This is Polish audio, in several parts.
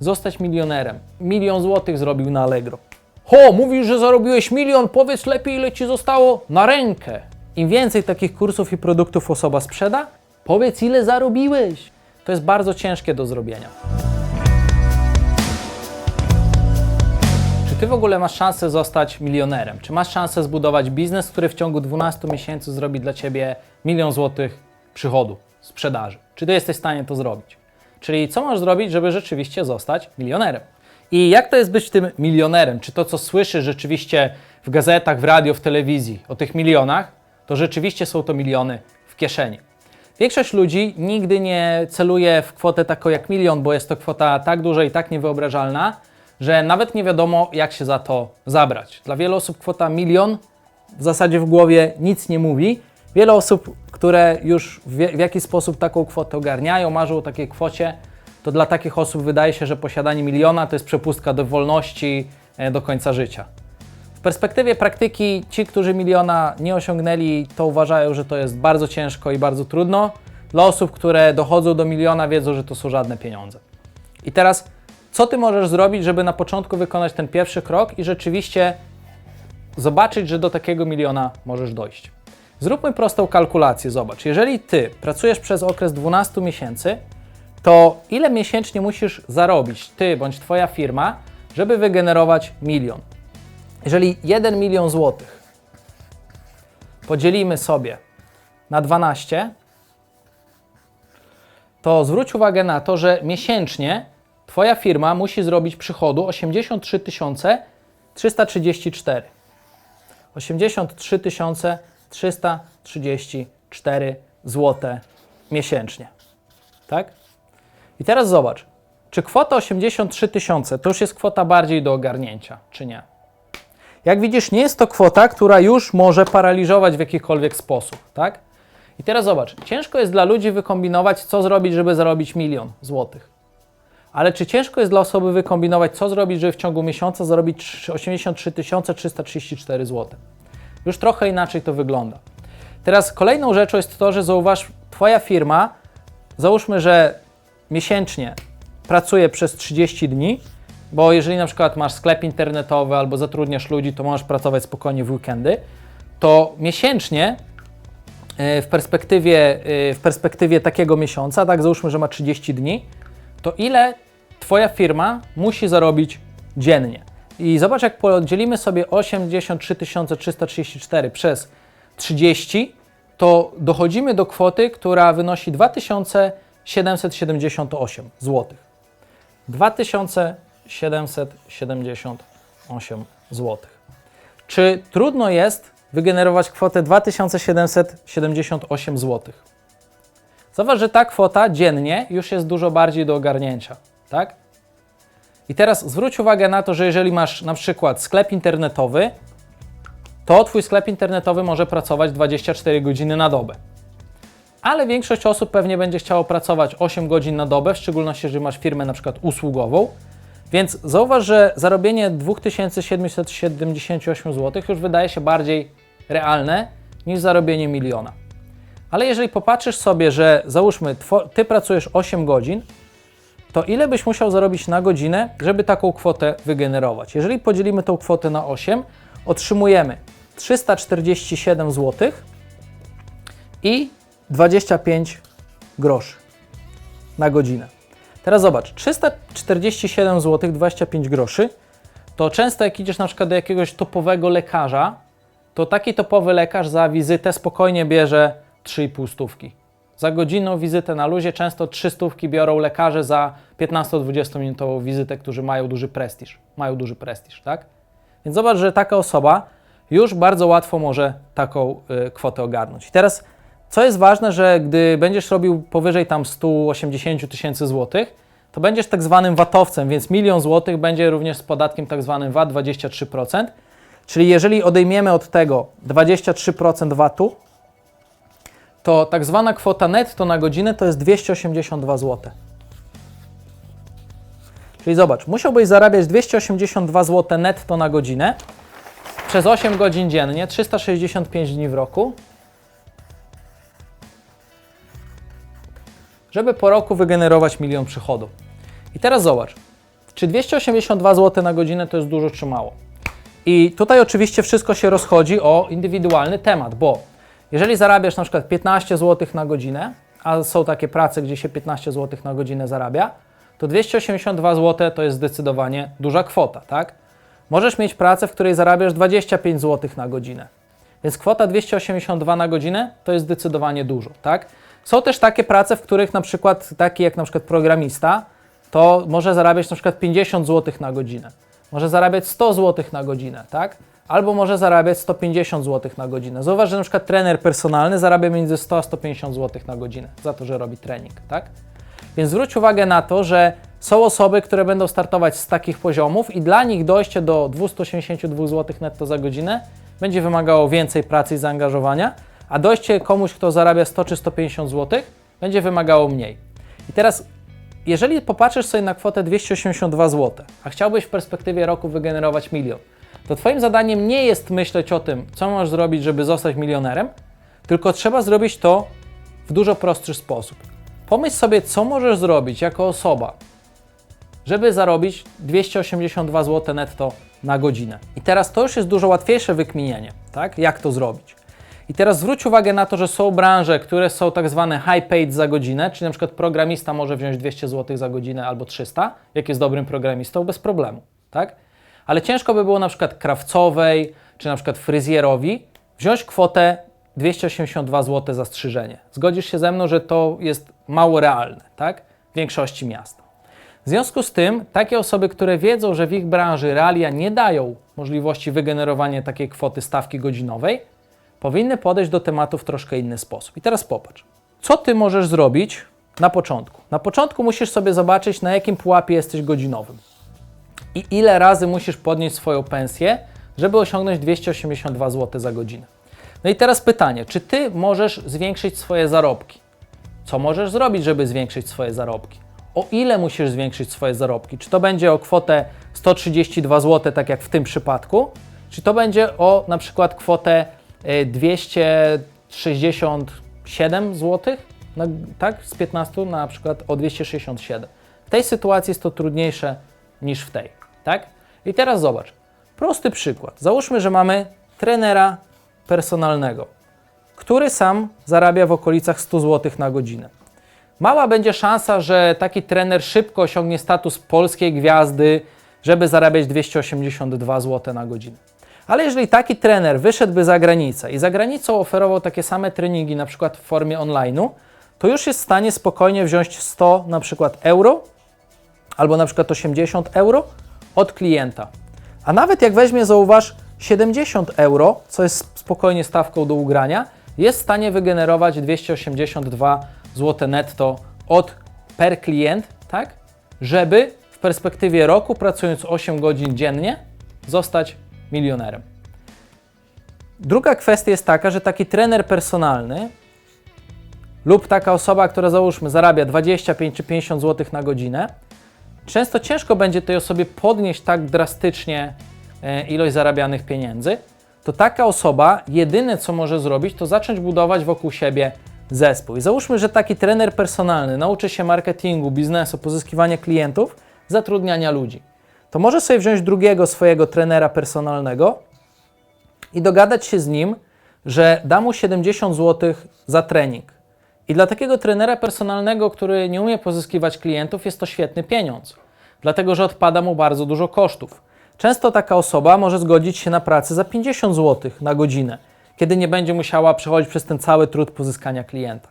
zostać milionerem. Milion złotych zrobił na Allegro. Ho, mówisz, że zarobiłeś milion, powiedz lepiej, ile ci zostało na rękę. Im więcej takich kursów i produktów osoba sprzeda, powiedz, ile zarobiłeś. To jest bardzo ciężkie do zrobienia. Czy ty w ogóle masz szansę zostać milionerem? Czy masz szansę zbudować biznes, który w ciągu 12 miesięcy zrobi dla ciebie milion złotych przychodu, sprzedaży? Czy ty jesteś w stanie to zrobić? Czyli co masz zrobić, żeby rzeczywiście zostać milionerem? I jak to jest być tym milionerem? Czy to, co słyszysz rzeczywiście w gazetach, w radio, w telewizji o tych milionach, to rzeczywiście są to miliony w kieszeni? Większość ludzi nigdy nie celuje w kwotę taką jak milion, bo jest to kwota tak duża i tak niewyobrażalna, że nawet nie wiadomo, jak się za to zabrać. Dla wielu osób kwota milion w zasadzie w głowie nic nie mówi. Wiele osób, które już w, w jakiś sposób taką kwotę ogarniają, marzą o takiej kwocie, to dla takich osób wydaje się, że posiadanie miliona to jest przepustka do wolności e, do końca życia. W perspektywie praktyki ci, którzy miliona nie osiągnęli, to uważają, że to jest bardzo ciężko i bardzo trudno. Dla osób, które dochodzą do miliona, wiedzą, że to są żadne pieniądze. I teraz, co ty możesz zrobić, żeby na początku wykonać ten pierwszy krok i rzeczywiście zobaczyć, że do takiego miliona możesz dojść? Zróbmy prostą kalkulację. Zobacz, jeżeli ty pracujesz przez okres 12 miesięcy, to ile miesięcznie musisz zarobić ty bądź twoja firma, żeby wygenerować milion? Jeżeli 1 milion złotych podzielimy sobie na 12, to zwróć uwagę na to, że miesięcznie Twoja firma musi zrobić przychodu 83 334. 83 334 zł miesięcznie. Tak? I teraz zobacz, czy kwota 83 tysiące to już jest kwota bardziej do ogarnięcia, czy nie? Jak widzisz, nie jest to kwota, która już może paraliżować w jakikolwiek sposób, tak? I teraz zobacz, ciężko jest dla ludzi wykombinować, co zrobić, żeby zarobić milion złotych. Ale czy ciężko jest dla osoby wykombinować, co zrobić, żeby w ciągu miesiąca zarobić 83 334 zł? Już trochę inaczej to wygląda. Teraz kolejną rzeczą jest to, że zauważ, Twoja firma, załóżmy, że miesięcznie pracuje przez 30 dni, bo jeżeli na przykład masz sklep internetowy albo zatrudniasz ludzi, to możesz pracować spokojnie w weekendy, to miesięcznie e, w perspektywie, e, w perspektywie takiego miesiąca, tak załóżmy, że ma 30 dni, to ile Twoja firma musi zarobić dziennie? I zobacz, jak podzielimy sobie 83 334 przez 30, to dochodzimy do kwoty, która wynosi 2778 zł. 2778 zł. Czy trudno jest wygenerować kwotę 2778 zł? Zobacz, że ta kwota dziennie już jest dużo bardziej do ogarnięcia, tak? I teraz zwróć uwagę na to, że jeżeli masz na przykład sklep internetowy, to Twój sklep internetowy może pracować 24 godziny na dobę. Ale większość osób pewnie będzie chciało pracować 8 godzin na dobę, w szczególności jeżeli masz firmę na przykład usługową. Więc zauważ, że zarobienie 2778 zł już wydaje się bardziej realne niż zarobienie miliona. Ale jeżeli popatrzysz sobie, że załóżmy, ty pracujesz 8 godzin, to ile byś musiał zarobić na godzinę, żeby taką kwotę wygenerować? Jeżeli podzielimy tą kwotę na 8, otrzymujemy 347 zł i 25 groszy na godzinę. Teraz zobacz, 347 zł 25 groszy to często jak idziesz na przykład do jakiegoś topowego lekarza, to taki topowy lekarz za wizytę spokojnie bierze 3,5 stówki. Za godzinną wizytę na luzie często 3 stówki biorą lekarze za 15-20 minutową wizytę, którzy mają duży prestiż. Mają duży prestiż, tak? Więc zobacz, że taka osoba już bardzo łatwo może taką y, kwotę ogarnąć. I teraz, co jest ważne, że gdy będziesz robił powyżej tam 180 tysięcy złotych, to będziesz tak zwanym VAT-owcem, więc milion złotych będzie również z podatkiem tak zwanym VAT 23%. Czyli jeżeli odejmiemy od tego 23% VAT-u, to tak zwana kwota netto na godzinę to jest 282 zł. Czyli zobacz, musiałbyś zarabiać 282 zł netto na godzinę przez 8 godzin dziennie, 365 dni w roku, żeby po roku wygenerować milion przychodu. I teraz zobacz, czy 282 zł na godzinę to jest dużo czy mało? I tutaj oczywiście wszystko się rozchodzi o indywidualny temat, bo jeżeli zarabiasz na przykład 15 zł na godzinę, a są takie prace, gdzie się 15 zł na godzinę zarabia, to 282 zł to jest zdecydowanie duża kwota, tak? Możesz mieć pracę, w której zarabiasz 25 zł na godzinę. Więc kwota 282 na godzinę to jest zdecydowanie dużo, tak? Są też takie prace, w których na przykład taki jak na przykład programista, to może zarabiać na przykład 50 zł na godzinę. Może zarabiać 100 zł na godzinę, tak? Albo może zarabiać 150 zł na godzinę. Zauważ, że na przykład trener personalny zarabia między 100 a 150 zł na godzinę za to, że robi trening, tak? Więc zwróć uwagę na to, że są osoby, które będą startować z takich poziomów i dla nich dojście do 282 zł netto za godzinę będzie wymagało więcej pracy i zaangażowania, a dojście komuś, kto zarabia 100 czy 150 zł, będzie wymagało mniej. I teraz, jeżeli popatrzysz sobie na kwotę 282 zł, a chciałbyś w perspektywie roku wygenerować milion, to Twoim zadaniem nie jest myśleć o tym, co masz zrobić, żeby zostać milionerem, tylko trzeba zrobić to w dużo prostszy sposób. Pomyśl sobie, co możesz zrobić jako osoba, żeby zarobić 282 zł netto na godzinę. I teraz to już jest dużo łatwiejsze wykminienie, tak? Jak to zrobić? I teraz zwróć uwagę na to, że są branże, które są tak zwane high paid za godzinę, czyli na przykład programista może wziąć 200 zł za godzinę albo 300, jak jest dobrym programistą, bez problemu, tak? Ale ciężko by było na przykład krawcowej, czy na przykład fryzjerowi wziąć kwotę 282 zł za strzyżenie. Zgodzisz się ze mną, że to jest mało realne, tak? W większości miast. W związku z tym, takie osoby, które wiedzą, że w ich branży realia nie dają możliwości wygenerowania takiej kwoty stawki godzinowej, powinny podejść do tematu w troszkę inny sposób. I teraz popatrz, co ty możesz zrobić na początku? Na początku musisz sobie zobaczyć, na jakim pułapie jesteś godzinowym i ile razy musisz podnieść swoją pensję, żeby osiągnąć 282 zł za godzinę. No i teraz pytanie, czy ty możesz zwiększyć swoje zarobki? Co możesz zrobić, żeby zwiększyć swoje zarobki? O ile musisz zwiększyć swoje zarobki? Czy to będzie o kwotę 132 zł, tak jak w tym przypadku? Czy to będzie o na przykład kwotę e, 267 zł? No, tak, z 15 na przykład o 267. W tej sytuacji jest to trudniejsze niż w tej, tak? I teraz zobacz, prosty przykład. Załóżmy, że mamy trenera personalnego, który sam zarabia w okolicach 100 zł na godzinę. Mała będzie szansa, że taki trener szybko osiągnie status polskiej gwiazdy, żeby zarabiać 282 zł na godzinę. Ale jeżeli taki trener wyszedłby za granicę i za granicą oferował takie same treningi, na przykład w formie online'u, to już jest w stanie spokojnie wziąć 100 na przykład euro albo na przykład 80 euro od klienta. A nawet jak weźmie, zauważ, 70 euro, co jest spokojnie stawką do ugrania, jest w stanie wygenerować 282 zł netto od per klient, tak? Żeby w perspektywie roku, pracując 8 godzin dziennie, zostać milionerem. Druga kwestia jest taka, że taki trener personalny lub taka osoba, która załóżmy zarabia 25 czy 50 zł na godzinę, często ciężko będzie tej osobie podnieść tak drastycznie e, ilość zarabianych pieniędzy, to taka osoba jedyne co może zrobić, to zacząć budować wokół siebie zespół. I załóżmy, że taki trener personalny nauczy się marketingu, biznesu, pozyskiwania klientów, zatrudniania ludzi. To może sobie wziąć drugiego swojego trenera personalnego i dogadać się z nim, że da mu 70 zł za trening. I dla takiego trenera personalnego, który nie umie pozyskiwać klientów, jest to świetny pieniądz, dlatego że odpada mu bardzo dużo kosztów. Często taka osoba może zgodzić się na pracę za 50 zł na godzinę, kiedy nie będzie musiała przechodzić przez ten cały trud pozyskania klienta.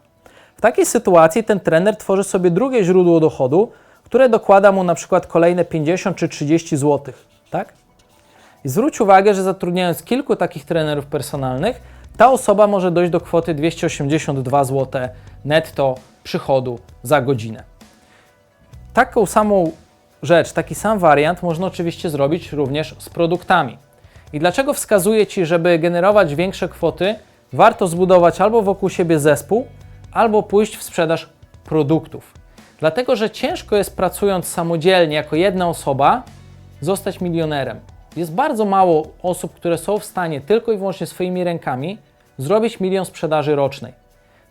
W takiej sytuacji ten trener tworzy sobie drugie źródło dochodu, które dokłada mu na przykład kolejne 50 czy 30 zł, tak? I zwróć uwagę, że zatrudniając kilku takich trenerów personalnych, ta osoba może dojść do kwoty 282 zł netto przychodu za godzinę. Taką samą rzecz, taki sam wariant można oczywiście zrobić również z produktami. I dlaczego wskazuję Ci, żeby generować większe kwoty, warto zbudować albo wokół siebie zespół, albo pójść w sprzedaż produktów. Dlatego, że ciężko jest pracując samodzielnie jako jedna osoba zostać milionerem. Jest bardzo mało osób, które są w stanie tylko i wyłącznie swoimi rękami zrobić milion sprzedaży rocznej.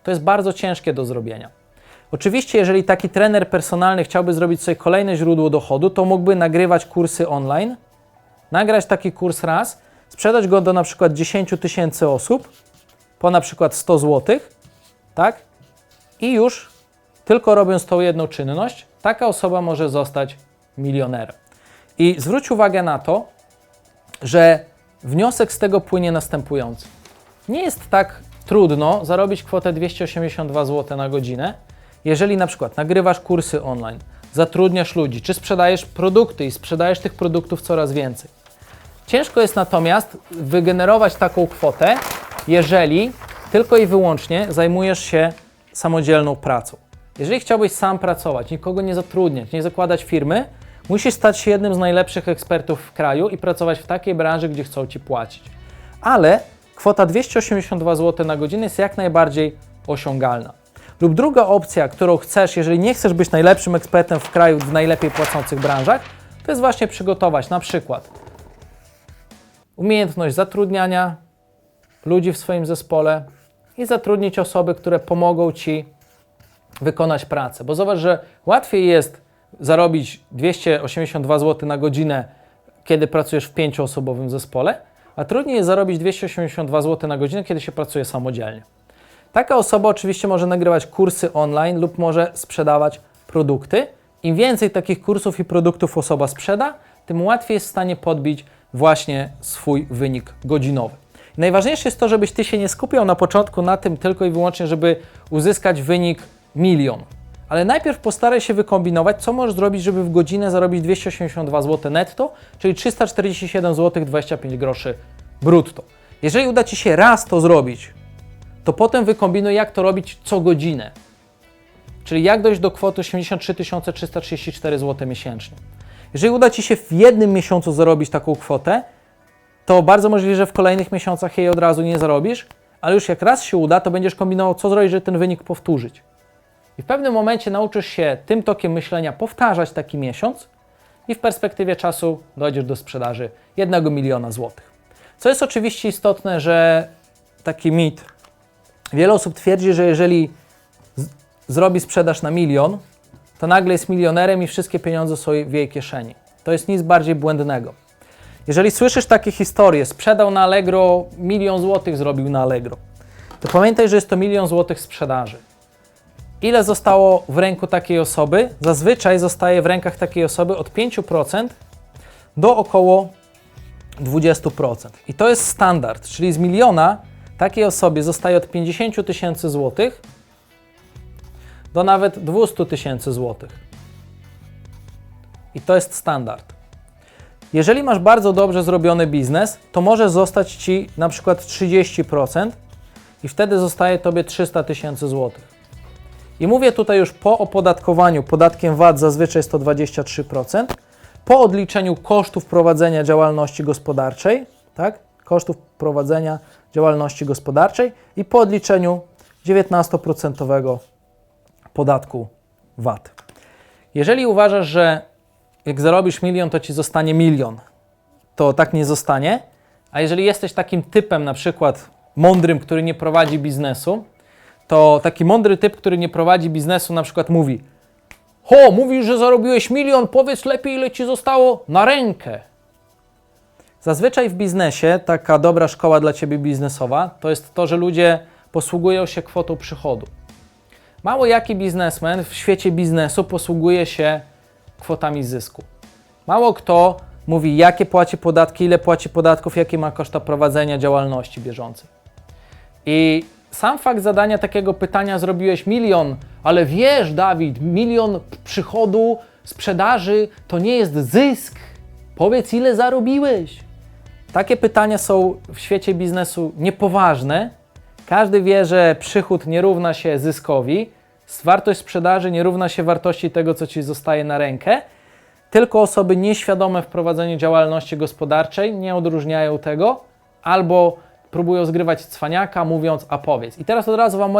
To jest bardzo ciężkie do zrobienia. Oczywiście, jeżeli taki trener personalny chciałby zrobić sobie kolejne źródło dochodu, to mógłby nagrywać kursy online, nagrać taki kurs raz, sprzedać go do na przykład 10 tysięcy osób po na przykład 100 zł, tak? I już tylko robiąc tą jedną czynność, taka osoba może zostać milionerem. I zwróć uwagę na to, że wniosek z tego płynie następujący. Nie jest tak trudno zarobić kwotę 282 zł na godzinę, jeżeli na przykład nagrywasz kursy online, zatrudniasz ludzi, czy sprzedajesz produkty i sprzedajesz tych produktów coraz więcej. Ciężko jest natomiast wygenerować taką kwotę, jeżeli tylko i wyłącznie zajmujesz się samodzielną pracą. Jeżeli chciałbyś sam pracować, nikogo nie zatrudniać, nie zakładać firmy, musisz stać się jednym z najlepszych ekspertów w kraju i pracować w takiej branży, gdzie chcą ci płacić. Ale kwota 282 zł na godzinę jest jak najbardziej osiągalna. Lub druga opcja, którą chcesz, jeżeli nie chcesz być najlepszym ekspertem w kraju w najlepiej płacących branżach, to jest właśnie przygotować na przykład umiejętność zatrudniania ludzi w swoim zespole i zatrudnić osoby, które pomogą ci wykonać pracę. Bo zobacz, że łatwiej jest zarobić 282 zł na godzinę, kiedy pracujesz w pięcioosobowym zespole, a trudniej jest zarobić 282 zł na godzinę, kiedy się pracuje samodzielnie. Taka osoba oczywiście może nagrywać kursy online lub może sprzedawać produkty. Im więcej takich kursów i produktów osoba sprzeda, tym łatwiej jest w stanie podbić właśnie swój wynik godzinowy. Najważniejsze jest to, żebyś ty się nie skupiał na początku na tym tylko i wyłącznie, żeby uzyskać wynik milion. Ale najpierw postaraj się wykombinować, co możesz zrobić, żeby w godzinę zarobić 282 zł netto, czyli 347 zł 25 groszy brutto. Jeżeli uda Ci się raz to zrobić, to potem wykombinuj, jak to robić co godzinę. Czyli jak dojść do kwoty 83 334 zł miesięcznie. Jeżeli uda Ci się w jednym miesiącu zarobić taką kwotę, to bardzo możliwe, że w kolejnych miesiącach jej od razu nie zarobisz, ale już jak raz się uda, to będziesz kombinował, co zrobić, żeby ten wynik powtórzyć. I w pewnym momencie nauczysz się tym tokiem myślenia powtarzać taki miesiąc i w perspektywie czasu dojdziesz do sprzedaży 1 miliona złotych. Co jest oczywiście istotne, że taki mit. Wiele osób twierdzi, że jeżeli zrobi sprzedaż na milion, to nagle jest milionerem i wszystkie pieniądze są w jej kieszeni. To jest nic bardziej błędnego. Jeżeli słyszysz takie historie, sprzedał na Allegro milion złotych, zrobił na Allegro, to pamiętaj, że jest to milion złotych sprzedaży. Ile zostało w ręku takiej osoby? Zazwyczaj zostaje w rękach takiej osoby od 5% do około 20%. I to jest standard, czyli z miliona takiej osobie zostaje od 50 tysięcy złotych do nawet 200 tysięcy złotych. I to jest standard. Jeżeli masz bardzo dobrze zrobiony biznes, to może zostać Ci na przykład 30% i wtedy zostaje Tobie 300 tysięcy złotych. I mówię tutaj już po opodatkowaniu podatkiem VAT zazwyczaj jest to 23%, po odliczeniu kosztów prowadzenia działalności gospodarczej, tak? Kosztów prowadzenia działalności gospodarczej i po odliczeniu 19% podatku VAT. Jeżeli uważasz, że jak zarobisz milion, to ci zostanie milion, to tak nie zostanie. A jeżeli jesteś takim typem, na przykład mądrym, który nie prowadzi biznesu, to taki mądry typ, który nie prowadzi biznesu, na przykład mówi: Ho, mówisz, że zarobiłeś milion, powiedz lepiej, ile ci zostało na rękę. Zazwyczaj w biznesie taka dobra szkoła dla ciebie biznesowa to jest to, że ludzie posługują się kwotą przychodu. Mało jaki biznesmen w świecie biznesu posługuje się kwotami zysku. Mało kto mówi, jakie płaci podatki, ile płaci podatków, jakie ma koszta prowadzenia działalności bieżącej. I sam fakt zadania takiego pytania zrobiłeś milion, ale wiesz, Dawid, milion przychodu, sprzedaży to nie jest zysk. Powiedz, ile zarobiłeś. Takie pytania są w świecie biznesu niepoważne. Każdy wie, że przychód nie równa się zyskowi, wartość sprzedaży nie równa się wartości tego, co ci zostaje na rękę. Tylko osoby nieświadome w prowadzeniu działalności gospodarczej nie odróżniają tego, albo próbują zgrywać cwaniaka, mówiąc, a powiedz. I teraz od razu Wam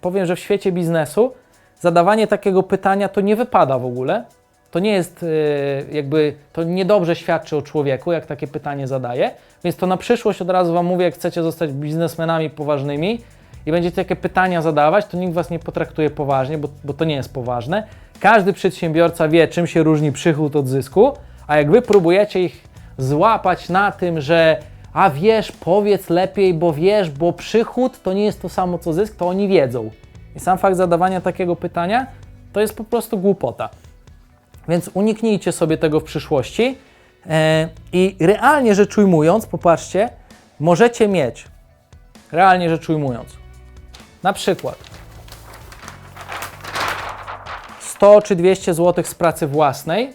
powiem, że w, świecie biznesu zadawanie takiego pytania to nie wypada w ogóle. To nie jest yy, jakby, to niedobrze świadczy o człowieku, jak takie pytanie zadaje. Więc to na przyszłość od razu Wam mówię, jak chcecie zostać biznesmenami poważnymi i będziecie takie pytania zadawać, to nikt Was nie potraktuje poważnie, bo, bo to nie jest poważne. Każdy przedsiębiorca wie, czym się różni przychód od zysku, a jak Wy próbujecie ich złapać na tym, że a wiesz, powiedz lepiej, bo wiesz, bo przychód to nie jest to samo co zysk, to oni wiedzą. I sam fakt zadawania takiego pytania to jest po prostu głupota. Więc uniknijcie sobie tego w przyszłości. E, I realnie rzecz ujmując, popatrzcie, możecie mieć, realnie rzecz ujmując, na przykład 100 czy 200 zł z pracy własnej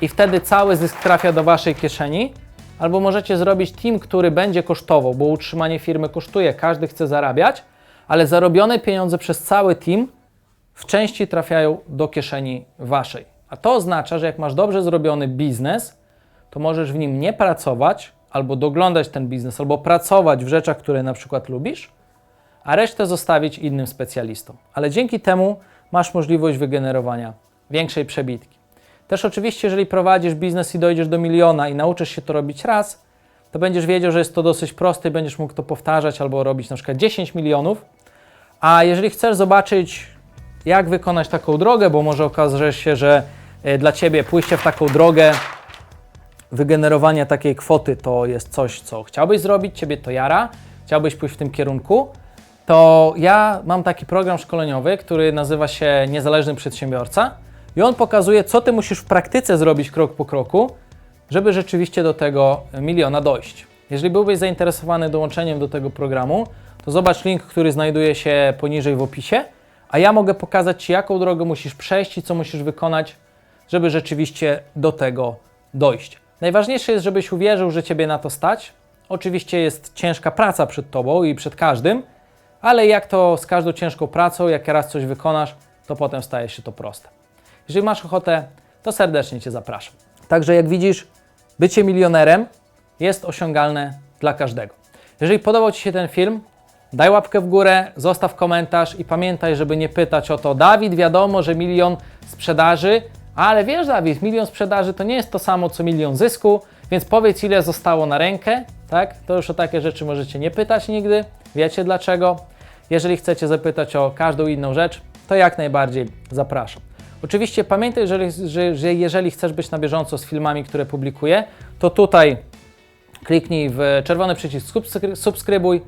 i wtedy cały zysk trafia do Waszej kieszeni, albo możecie zrobić team, który będzie kosztował, bo utrzymanie firmy kosztuje, każdy chce zarabiać, ale zarobione pieniądze przez cały team w części trafiają do kieszeni Waszej. A to oznacza, że jak masz dobrze zrobiony biznes, to możesz w nim nie pracować, albo doglądać ten biznes, albo pracować w rzeczach, które na przykład lubisz, a resztę zostawić innym specjalistom. Ale dzięki temu masz możliwość wygenerowania większej przebitki. Też oczywiście, jeżeli prowadzisz biznes i dojdziesz do miliona i nauczysz się to robić raz, to będziesz wiedział, że jest to dosyć proste i będziesz mógł to powtarzać albo robić na przykład 10 milionów. A jeżeli chcesz zobaczyć, jak wykonać taką drogę, bo może okaże się, że e, dla Ciebie pójście w taką drogę wygenerowania takiej kwoty to jest coś, co chciałbyś zrobić, Ciebie to jara, chciałbyś pójść w tym kierunku, to ja mam taki program szkoleniowy, który nazywa się Niezależny Przedsiębiorca i on pokazuje, co Ty musisz w praktyce zrobić krok po kroku, żeby rzeczywiście do tego miliona dojść. Jeżeli byłbyś zainteresowany dołączeniem do tego programu, to zobacz link, który znajduje się poniżej w opisie, a ja mogę pokazać Ci, jaką drogę musisz przejść i co musisz wykonać, żeby rzeczywiście do tego dojść. Najważniejsze jest, żebyś uwierzył, że Ciebie na to stać. Oczywiście jest ciężka praca przed Tobą i przed każdym, ale jak to z każdą ciężką pracą, jak raz coś wykonasz, to potem staje się to proste. Jeżeli masz ochotę, to serdecznie Cię zapraszam. Także jak widzisz, bycie milionerem jest osiągalne dla każdego. Jeżeli podobał Ci się ten film, daj łapkę w górę, zostaw komentarz i pamiętaj, żeby nie pytać o to, Dawid, wiadomo, że milion sprzedaży, ale wiesz, Dawid, milion sprzedaży to nie jest to samo co milion zysku, więc powiedz, ile zostało na rękę, tak? To już o takie rzeczy możecie nie pytać nigdy, wiecie dlaczego. Jeżeli chcecie zapytać o każdą inną rzecz, to jak najbardziej zapraszam. Oczywiście pamiętaj, jeżeli, że, że jeżeli chcesz być na bieżąco z filmami, które publikuję, to tutaj kliknij w czerwony przycisk subskry- subskrybuj,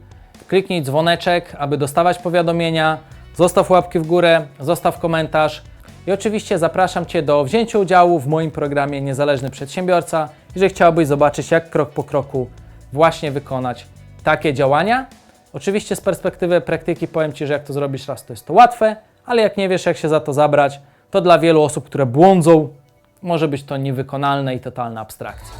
kliknij dzwoneczek, aby dostawać powiadomienia, zostaw łapki w górę, zostaw komentarz i oczywiście zapraszam Cię do wzięcia udziału w moim programie Niezależny Przedsiębiorca, jeżeli chciałbyś zobaczyć, jak krok po kroku właśnie wykonać takie działania. Oczywiście z perspektywy praktyki powiem Ci, że jak to zrobisz raz, to jest to łatwe, ale jak nie wiesz, jak się za to zabrać, to dla wielu osób, które błądzą, może być to niewykonalne i totalna abstrakcja.